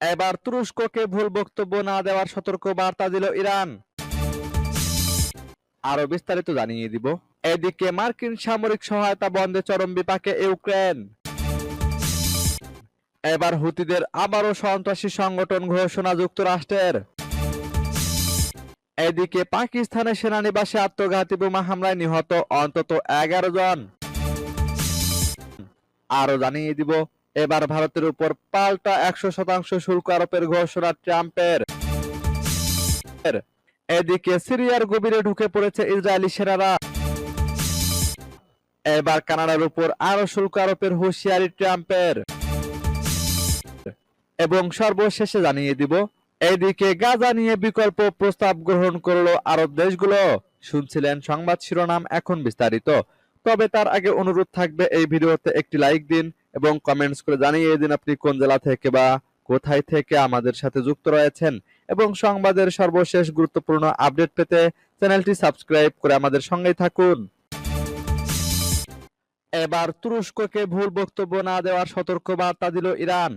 এবার তুরস্ককে ভুল বক্তব্য না দেওয়ার সতর্ক বার্তা দিল ইরান। আরও বিস্তারিত জানিয়ে দিব। এদিকে মার্কিন সামরিক সহায়তা বন্ধে চরম বিপাকে ইউক্রেন। এবার হুতিদের আবারও সন্ত্রাসী সংগঠন ঘোষণা যুক্তরাষ্ট্রের। এদিকে পাকিস্তানের সেনানিবাসে আত্মঘাতী বোমা হামলায় নিহত অন্তত এগারো জন। আরও জানিয়ে দিব এবার ভারতের উপর পাল্টা একশো শতাংশ শুল্ক আরোপের ঘোষণা ট্রাম্পের। এদিকে সিরিয়ার গভীরে ঢুকে পড়েছে ইসরায়েলি সেনারা। এবার কানাডার উপর আরও শুল্ক আরোপের হুঁশিয়ারি ট্রাম্পের। এবং সর্বশেষে জানিয়ে দিব, এদিকে গাজা নিয়ে বিকল্প প্রস্তাব গ্রহণ করল আরব দেশগুলো। শুনছিলেন সংবাদ শিরোনাম এখন বিস্তারিত। তবে তার আগে অনুরোধ থাকবে এই ভিডিওতে একটি লাইক দিন এবং কমেন্টস করে জানিয়ে দিন আপনি কোন জেলা থেকে বা কোথায় থেকে আমাদের সাথে যুক্ত রয়েছেন। এবং সংবাদের সর্বশেষ গুরুত্বপূর্ণ আপডেট পেতে চ্যানেলটি সাবস্ক্রাইব করে আমাদের সঙ্গেই থাকুন। এবার তুরস্ককে ভুল বক্তব্য না দেওয়ার সতর্ক বার্তা দিল ইরান।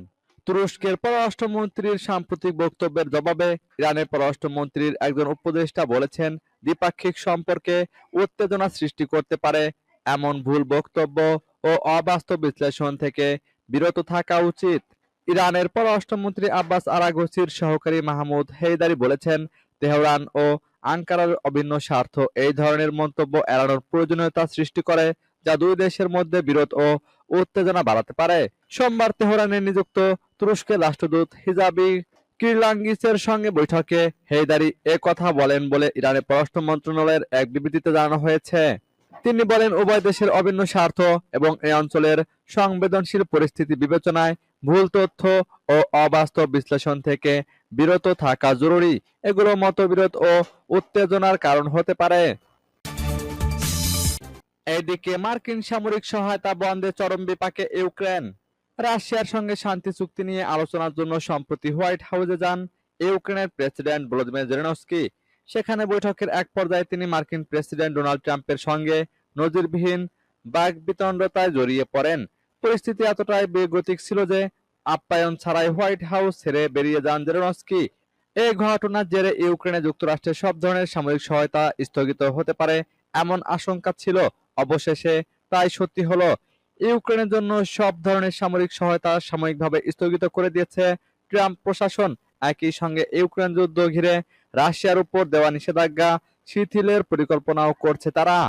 তুরস্কের পররাষ্ট্রমন্ত্রীর সাম্প্রতিক বক্তব্যের জবাবে ইরানের পররাষ্ট্রমন্ত্রীর একজন উপদেষ্টা বলেছেন, দ্বিপাক্ষিক সম্পর্কে উত্তেজনা সৃষ্টি করতে পারে এমন ভুল বক্তব্য ও অবাস্তব বিশ্লেষণ থেকে বিরত থাকা উচিত। ইরানের পররাষ্ট্রমন্ত্রী আব্বাস আরাগোসির সহকারী মাহমুদ হেইদারি বলেছেন, তেহরান ও আঙ্কারার অভিন্ন স্বার্থ এই ধরনের মন্তব্য এড়ানোর প্রয়োজনীয়তা সৃষ্টি করে, যা দুই দেশের মধ্যে বিরোধ ও উত্তেজনা বাড়াতে পারে। সোমবার তেহরানে নিযুক্ত তুরস্কের রাষ্ট্রদূত হিজাবি কিরলাঙ্গিসের সঙ্গে বৈঠকে হেইদারি এ কথা বলেন বলে ইরানের পররাষ্ট্র মন্ত্রণালয়ের এক বিবৃতিতে জানানো হয়েছে। তিনি বলেন, উভয় দেশের অভিন্ন স্বার্থ এবং এই অঞ্চলের সংবেদনশীল পরিস্থিতি বিবেচনায় ভুল তথ্য ও অবাস্তব বিশ্লেষণ থেকে বিরত থাকা জরুরি। এগুলো মতবিরোধ ও উত্তেজনার কারণ হতে পারে। এদিকে মার্কিন সামরিক সহায়তা বন্ধে চরম বিপাকে ইউক্রেন। রাশিয়ার সঙ্গে শান্তি চুক্তি নিয়ে আলোচনার জন্য সম্প্রতি হোয়াইট হাউসে যান ইউক্রেনের প্রেসিডেন্ট ভলোদিমির জেলেনস্কি। সেখানে বৈঠকের এক পর্যায়ে তিনি মার্কিন প্রেসিডেন্ট ডোনাল্ড ট্রাম্পের সঙ্গে নজিরবিহীন বাগবিতণ্ডতায় জড়িয়ে পড়েন। পরিস্থিতি এতটাই বেগতিক ছিল যে আপ্যায়ন ছাড়াই হোয়াইট হাউস ছেড়ে বেরিয়ে যান জেলেনস্কি এই ঘটনার জেরে ইউক্রেনে যুক্তরাষ্ট্রের সব ধরনের সামরিক সহায়তা স্থগিত হতে পারে এমন আশঙ্কা ছিল। অবশেষে তাই সত্যি হলো, ইউক্রেনের জন্য সব ধরনের সামরিক সহায়তা সাময়িকভাবে স্থগিত করে দিয়েছে ট্রাম্প প্রশাসন। একই সঙ্গে ইউক্রেন যুদ্ধ ঘিরে রাশিয়ার উপর দেওয়া নিষেধাজ্ঞা শিথিলের পরিকল্পনাও করছে তারা।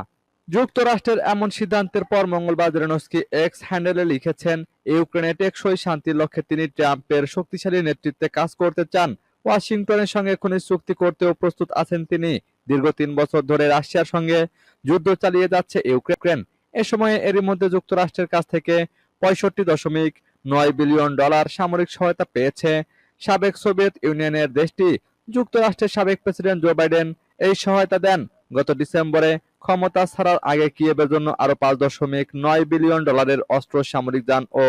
যুক্তরাষ্ট্রের এমন সিদ্ধান্তের পর মঙ্গলবার জেলেনস্কি এক্স হ্যান্ডেলে লিখেছেন, ইউক্রেনে টেকসই শান্তির লক্ষ্যে তিনি ট্রাম্পের শক্তিশালী নেতৃত্বে কাজ করতে চান। ওয়াশিংটনের সঙ্গে খনিজ চুক্তি করতেও প্রস্তুত আছেন তিনি। দীর্ঘ তিন বছর ধরে রাশিয়ার সঙ্গে যুদ্ধ চালিয়ে যাচ্ছে ইউক্রেন। এ সময়ে এরই মধ্যে যুক্তরাষ্ট্রের কাছ থেকে পঁয়ষট্টি দশমিক নয় বিলিয়ন ডলার সামরিক সহায়তা পেয়েছে। সাবেক সোভিয়েত ইউনিয়নের দেশটি যুক্তরাষ্ট্রের সাবেক প্রেসিডেন্ট জো বাইডেন এই সহায়তা দেন। গত ডিসেম্বরে ক্ষমতা ছাড়ার আগে কিয়েবের জন্য আরও পাঁচ দশমিক নয় বিলিয়ন ডলারের অস্ত্র, সামরিক যান ও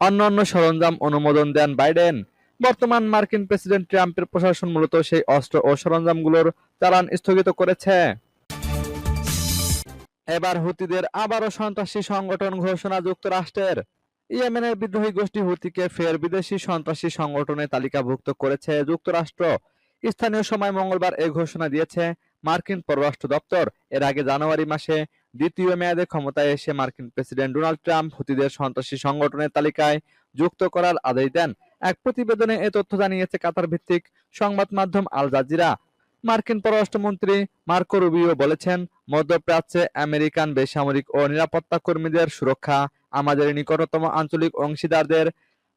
অন্যান্য সরঞ্জাম অনুমোদন দেন বাইডেন। বর্তমান মার্কিন প্রেসিডেন্ট ট্রাম্পের প্রশাসন মূলত সেই অস্ত্র ও সরঞ্জামগুলোর চালান স্থগিত করেছে। এবার হুতিদের আবারও সন্ত্রাসী সংগঠন ঘোষণা যুক্তরাষ্ট্রের। ইয়েমেনের বিদ্রোহী গোষ্ঠী হুতিকে ফের বিদেশি সন্ত্রাসী সংগঠনে তালিকাভুক্ত করেছে যুক্তরাষ্ট্র। স্থানীয় সময় মঙ্গলবার এই ঘোষণা দিয়েছে, মার্কিন পররাষ্ট্র দপ্তর। এর আগে জানুয়ারি মাসে দ্বিতীয় মেয়াদে ক্ষমতায় এসে মার্কিন প্রেসিডেন্ট ডোনাল্ড ট্রাম্প হুতিদের সন্ত্রাসী সংগঠনের তালিকায় যুক্ত করার আদেশ দেন। এক প্রতিবেদনে এ তথ্য জানিয়েছে কাতার ভিত্তিক সংবাদ মাধ্যম আল জাজিরা। মার্কিন পররাষ্ট্রমন্ত্রী মার্কো রুবিও বলেছেন, মধ্যপ্রাচ্যে আমেরিকান বেসামরিক ও নিরাপত্তা কর্মীদের সুরক্ষা আমাদের নিকটতম আঞ্চলিক অংশীদারদের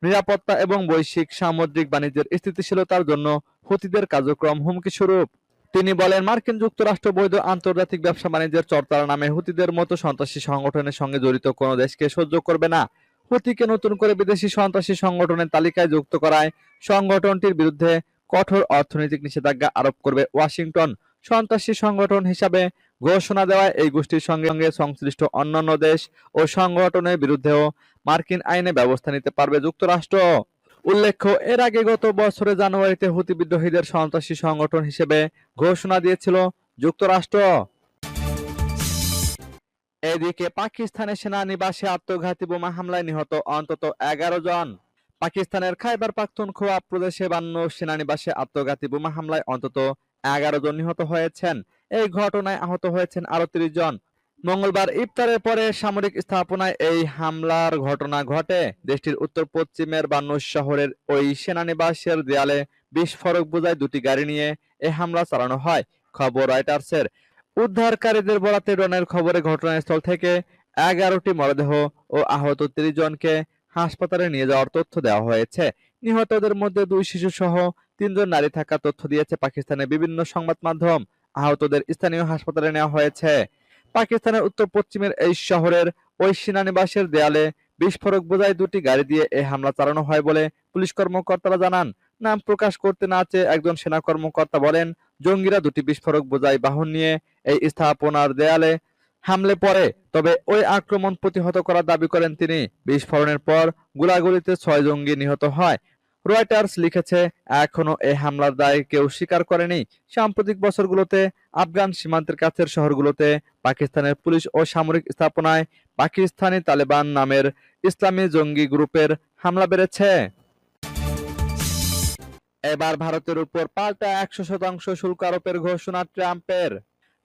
নিরাপত্তা এবং বৈশ্বিক সামুদ্রিক বাণিজ্যের স্থিতিশীলতার জন্য হুতিদের কার্যক্রম হুমকি স্বরূপ। তিনি বলেন, মার্কিন যুক্তরাষ্ট্র বৈধ আন্তর্জাতিক ব্যবসা বাণিজ্যের চর্চার নামে হুতিদের মতো সন্ত্রাসী সংগঠনের সঙ্গে জড়িত কোনো দেশকে সহ্য করবে না। হুতিকে নতুন করে বিদেশি সন্ত্রাসী সংগঠনের তালিকায় যুক্ত করায় সংগঠনটির বিরুদ্ধে কঠোর অর্থনৈতিক নিষেধাজ্ঞা আরোপ করবে ওয়াশিংটন। সন্ত্রাসী সংগঠন হিসাবে ঘোষণা দেওয়ায় এই গোষ্ঠীর সঙ্গে সঙ্গে সংশ্লিষ্ট অন্যান্য দেশ ও সংগঠনের বিরুদ্ধেও মার্কিন আইনে ব্যবস্থা নিতে পারবে যুক্তরাষ্ট্র। উল্লেখ্য, এর আগে গত বছরে জানুয়ারিতে হুতি বিদ্রোহীদের সন্ত্রাসী সংগঠন হিসেবে ঘোষণা দিয়েছিল যুক্তরাষ্ট্র। এদিকে পাকিস্তানের সেনানিবাসে আত্মঘাতী বোমা হামলায় নিহত অন্তত এগারো জন। পাকিস্তানের খাইবার পাখতুনখোয়া প্রদেশে বান্ন সেনানিবাসে আত্মঘাতী বোমা হামলায় অন্তত এগারো জন নিহত হয়েছেন। এই ঘটনায় আহত হয়েছেন আরও তিরিশ জন। মঙ্গলবার ইফতারের পরে সামরিক স্থাপনায় এই হামলার ঘটনা ঘটে। দেশটির উত্তর পশ্চিমের বান্নুস শহরের ওই সেনানিবাসের দেয়ালে বিস্ফোরক বোঝায় দুটি গাড়ি নিয়ে এই হামলা চালানো হয়, খবর রয়টার্সের। উদ্ধারকারীদের বরাতে ডনের খবরে ঘটনাস্থল থেকে এগারোটি মরদেহ ও আহত তিরিশ জনকে হাসপাতালে নিয়ে যাওয়ার তথ্য দেওয়া হয়েছে। নিহতদের মধ্যে দুই শিশু সহ তিনজন নারী থাকার তথ্য দিয়েছে পাকিস্তানের বিভিন্ন সংবাদ মাধ্যম। আহতদের স্থানীয় হাসপাতালে নেওয়া হয়েছে। পাকিস্তানের উত্তর পশ্চিমের এই শহরের ওই সেনানিবাসের দেয়ালে বিস্ফোরক বোঝাই দুটি গাড়ি দিয়ে এই হামলা চালানো হয় বলে পুলিশ কর্মকর্তারা জানান। নাম প্রকাশ করতে না চেয়ে একজন সেনা কর্মকর্তা বলেন, জঙ্গিরা দুটি বিস্ফোরক বোঝাই বাহন নিয়ে এই স্থাপনার দেয়ালে হামলে পড়ে। তবে ওই আক্রমণ প্রতিহত করার দাবি করেন তিনি। বিস্ফোরণের পর গোলাগুলিতে ছয় জঙ্গি নিহত হয়। রয়টার্স লিখেছে, এখনও এই হামলার দায় কেউ স্বীকার করেনি। সাম্প্রতিক বছরগুলোতে আফগান সীমান্তের কাছের শহরগুলোতে পাকিস্তানের পুলিশ ও সামরিক স্থাপনায় পাকিস্তানি তালেবান নামের ইসলামী জঙ্গি গ্রুপের হামলা বেড়েছে। এবার ভারতের উপর পাল্টা একশো শতাংশ শুল্ক আরোপের ঘোষণা ট্রাম্পের।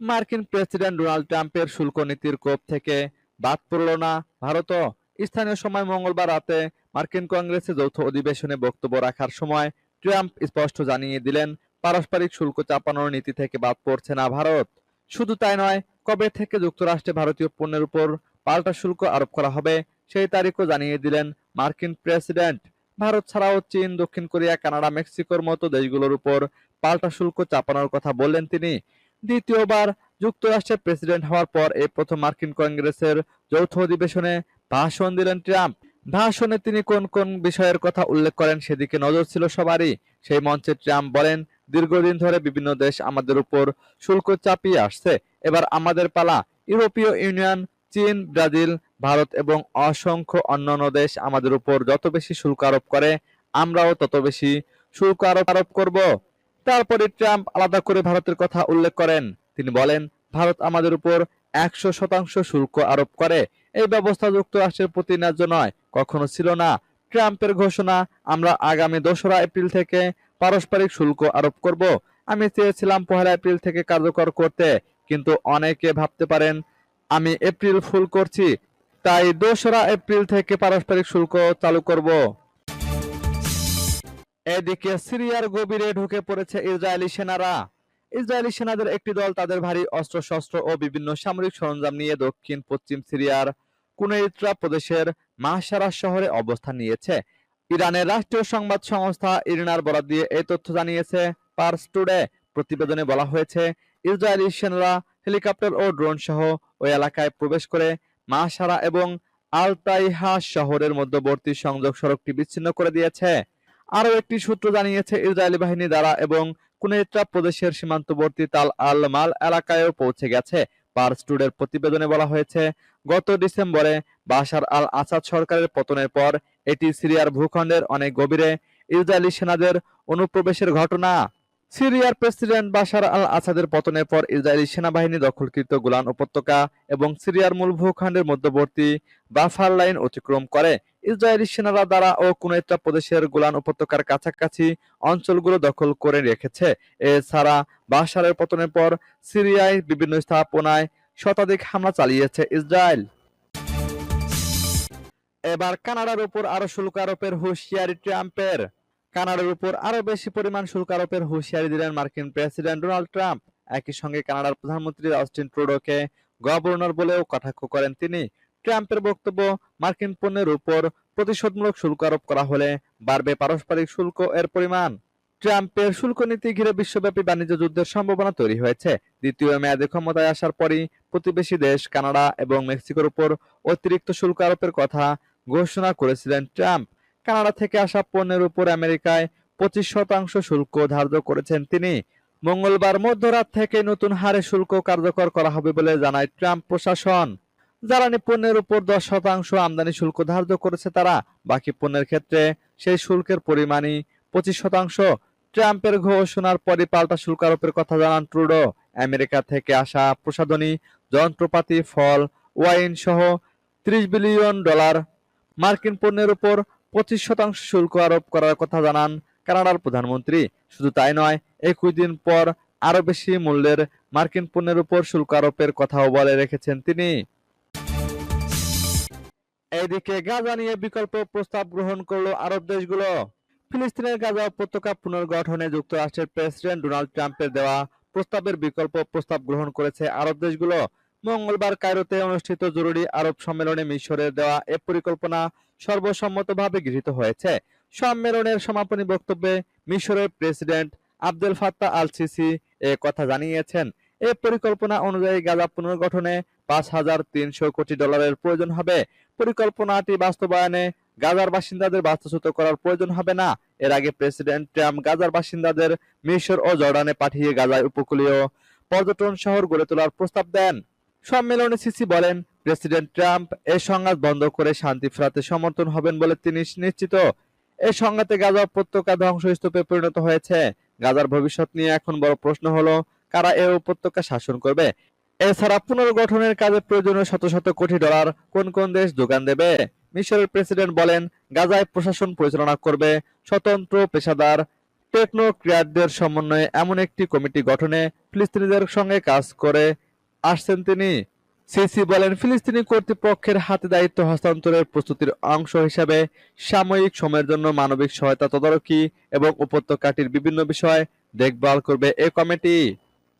মার্কিন প্রেসিডেন্ট ডোনাল্ড ট্রাম্পের শুল্ক নীতির কোপ থেকে বাদ পড়ল না ভারতও। স্থানীয় সময় মঙ্গলবার রাতে মার্কিন কংগ্রেসে যৌথ অধিবেশনে বক্তব্য রাখার সময় ট্রাম্প স্পষ্ট জানিয়ে দিলেন, পারস্পরিক শুল্ক চাপানোর নীতি থেকে বাদ পড়ছে না ভারত। শুধু তাই নয়, কবে থেকে যুক্তরাষ্ট্রে ভারতীয় পণ্যের উপর পাল্টা শুল্ক আরোপ করা হবে, সেই তারিখও জানিয়ে দিলেন মার্কিন প্রেসিডেন্ট। ভারত ছাড়াও চীন, দক্ষিণ কোরিয়া, কানাডা, মেক্সিকোর মতো দেশগুলোর উপর পাল্টা শুল্ক চাপানোর কথা বললেন তিনি। দ্বিতীয়বার যুক্তরাষ্ট্রের প্রেসিডেন্ট হওয়ার পর এই প্রথম মার্কিন কংগ্রেসের যৌথ অধিবেশনে ভাষণ দিলেন ট্রাম্প। ভাষণে তিনি কোন কোন বিষয়ের কথা উল্লেখ করেন সেদিকে নজর ছিল সবারই। সেই মঞ্চে ট্রাম্প বলেন, দীর্ঘদিন ধরে বিভিন্ন দেশ আমাদের উপর শুল্ক চাপিয়ে আসছে। এবার আমাদের পালা। ইউরোপীয় ইউনিয়ন, চীন, ব্রাজিল, ভারত এবং অসংখ্য অন্যান্য দেশ আমাদের উপর যত বেশি শুল্ক আরোপ করে, আমরাও তত বেশি শুল্ক আরোপ আরোপ করব। তারপরে ট্রাম্প আলাদা করে ভারতের কথা উল্লেখ করেন। তিনি বলেন, ভারত আমাদের উপর একশো শতাংশ শুল্ক আরোপ করে। এই ব্যবস্থা যুক্তরাষ্ট্রের প্রতি ন্যায্য নয়, কখনো ছিল না। ট্রাম্পের ঘোষণা, আমরা আগামী দোসরা এপ্রিল থেকে পারস্পরিক শুল্ক আরোপ করব। আমি চেয়েছিলাম পহেলা এপ্রিল থেকে কার্যকর করতে, কিন্তু অনেকে ভাবতে পারেন, আমি এপ্রিল ফুল করছি, তাই দোসরা এপ্রিল থেকে পারস্পরিক শুল্ক চালু করব। এদিকে সিরিয়ার গভীরে ঢুকে পড়েছে ইসরায়েলি সেনারা। ইসরায়েলি সেনাদের একটি দল তাদের ভারী অস্ত্রশস্ত্র ও বিভিন্ন সামরিক সরঞ্জাম নিয়ে দক্ষিণ, পশ্চিম সিরিয়ার কুনেইত্রা প্রদেশের মাহসারা শহরে অবস্থান নিয়েছে। ইরানের রাষ্ট্রীয় সংবাদ সংস্থা ইরিনার বরাদ দিয়ে এই তথ্য জানিয়েছে। পার্স টুডে প্রতিবেদনে বলা হয়েছে, ইসরায়েলি সেনারা হেলিকপ্টার ও ড্রোন সহ ওই এলাকায় প্রবেশ করে মাহসারা এবং আলতাইহা শহরের মধ্যবর্তী সংযোগ সড়কটি বিচ্ছিন্ন করে দিয়েছে। আরও একটি সূত্র জানিয়েছে, ইসরায়েলি বাহিনী দ্বারা এবং কুনেত্রা প্রদেশের সীমান্তবর্তী তাল আল মাল এলাকায়ও পৌঁছে গেছে। পার্স টুডের প্রতিবেদনে বলা হয়েছে, গত ডিসেম্বরে বাশার আল আসাদ সরকারের পতনের পর এটি সিরিয়ার ভূখণ্ডের অনেক গভীরে ইসরায়েলি সেনাদের অনুপ্রবেশের ঘটনা। সিরিয়ার প্রেসিডেন্ট বাশার আল আসাদের পতনের পর ইসরায়েলি সেনাবাহিনী দখলকৃত গোলান উপত্যকা এবং সিরিয়ার মূল ভূখণ্ডের মধ্যবর্তী বাফার লাইন অতিক্রম করে। ইসরায়েলি সেনারা দ্বারা ও কুনেত্রা প্রদেশের গোলান উপত্যকার কাছাকাছি অঞ্চলগুলো দখল করে রেখেছে। এছাড়া বাশারের পতনের পর সিরিয়ায় বিভিন্ন স্থাপনায় শতাধিক হামলা চালিয়েছে ইসরায়েল। এবার কানাডার উপর আরও শুল্ক আরোপের হুঁশিয়ারি ট্রাম্পের। কানাডার উপর আরও বেশি পরিমাণ শুল্ক আরোপের হুঁশিয়ারি দিলেন মার্কিন প্রেসিডেন্ট ডোনাল্ড ট্রাম্প। একই সঙ্গে কানাডার প্রধানমন্ত্রী অস্টিন ট্রুডোকে গভর্নর বলেও কটাক্ষ করেন তিনি। ট্রাম্পের বক্তব্য, মার্কিন পণ্যের উপর প্রতিশোধমূলক শুল্ক আরোপ করা হলে বাড়বে পারস্পরিক শুল্ক এর পরিমাণ। ট্রাম্পের শুল্ক নীতি ঘিরে বিশ্বব্যাপী বাণিজ্য যুদ্ধের সম্ভাবনা তৈরি হয়েছে। দ্বিতীয় মেয়াদে ক্ষমতায় আসার পরই প্রতিবেশী দেশ কানাডা এবং মেক্সিকোর উপর অতিরিক্ত শুল্ক আরোপের কথা ঘোষণা করেছিলেন ট্রাম্প। কানাডা থেকে আসা পণ্যের উপর আমেরিকায় পঁচিশ শতাংশ শুল্ক ধার্য করেছেন তিনি। মঙ্গলবার মধ্যরাত থেকে নতুন হারে শুল্ক কার্যকর করা হবে বলে জানায় ট্রাম্প প্রশাসন। জ্বালানি পণ্যের উপর দশ শতাংশ আমদানি শুল্ক ধার্য করেছে তারা। বাকি পণ্যের ক্ষেত্রে সেই শুল্কের পরিমাণই পঁচিশ শতাংশ। ট্রাম্পের ঘোষণার পরই পাল্টা শুল্ক আরোপের কথা জানান ট্রুডো। আমেরিকা থেকে আসা প্রসাধনী, যন্ত্রপাতি, ফল, ওয়াইন সহ ত্রিশ বিলিয়ন ডলার মার্কিন পণ্যের উপর পঁচিশ শতাংশ শুল্ক আরোপ করার কথা জানান কানাডার প্রধানমন্ত্রী। শুধু তাই নয় একুশ দিন পর আরও বেশি মূল্যের মার্কিন পণ্যের উপর শুল্ক আরোপের কথাও বলে রেখেছেন তিনি। এইদিকে গাজা নিয়ে বিকল্প প্রস্তাব গ্রহণ করল আরব দেশগুলো। ফিলিস্তিনের গাজা উপত্যকা পুনর্গঠনে যুক্তরাষ্ট্রের প্রেসিডেন্ট ডোনাল্ড ট্রাম্পের দেওয়া প্রস্তাবের বিকল্প প্রস্তাব গ্রহণ করেছে আরব দেশগুলো। মঙ্গলবার কায়রোতে অনুষ্ঠিত জরুরি আরব সম্মেলনে মিশরের দেওয়া এ পরিকল্পনা সর্বসম্মতভাবে গৃহীত হয়েছে। সম্মেলনের সমাপনী বক্তব্যে মিশরের president Abdul Fattah al Sisi এ কথা জানিয়েছেন। এ পরিকল্পনা অনুযায়ী গাজা পুনর্গঠনে পাঁচ হাজার তিনশো কোটি ডলারের প্রয়োজন হবে। পরিকল্পনাটি বাস্তবায়নে গাজার বাসিন্দাদের বাস্তুচ্যুত করার প্রয়োজন হবে না। এর আগে প্রেসিডেন্ট ট্রাম্প গাজার বাসিন্দাদের মিশর ও জর্ডানে পাঠিয়ে গাজায় উপকূলীয় পর্যটন শহর গড়ে তোলার প্রস্তাব দেন। সম্মেলনে সিসি বলেন, প্রেসিডেন্ট ট্রাম্প এই সংঘাত বন্ধ করে শান্তি ফেরাতে সমর্থন হবেন বলে তিনি নিশ্চিত। এই সংঘাতে গাজা উপত্যকা ধ্বংসস্তূপে পরিণত হয়েছে। গাজার ভবিষ্যৎ নিয়ে এখন বড় প্রশ্ন হলো, কারা এই উপত্যকা শাসন করবে? এছাড়া পুনর্গঠনের কাজে প্রয়োজনীয় শত শত কোটি ডলার কোন কোন দেশ যোগান দেবে? মিশরের প্রেসিডেন্ট বলেন, গাজায় প্রশাসন পরিচালনা করবে স্বতন্ত্র পেশাদার টেকনোক্রিয়াতদের সমন্বয়ে এমন একটি কমিটি গঠনে ফিলিস্তিনিদের সঙ্গে কাজ করে আসছেন তিনি। সিসি বলেন, ফিলিস্তিনি কর্তৃপক্ষের হাতে দায়িত্ব হস্তান্তরের প্রস্তুতির অংশ হিসাবে সাময়িক সময়ের জন্য মানবিক সহায়তা তদারকি এবং উপত্যকাটির বিভিন্ন বিষয় দেখভাল করবে এ কমিটি।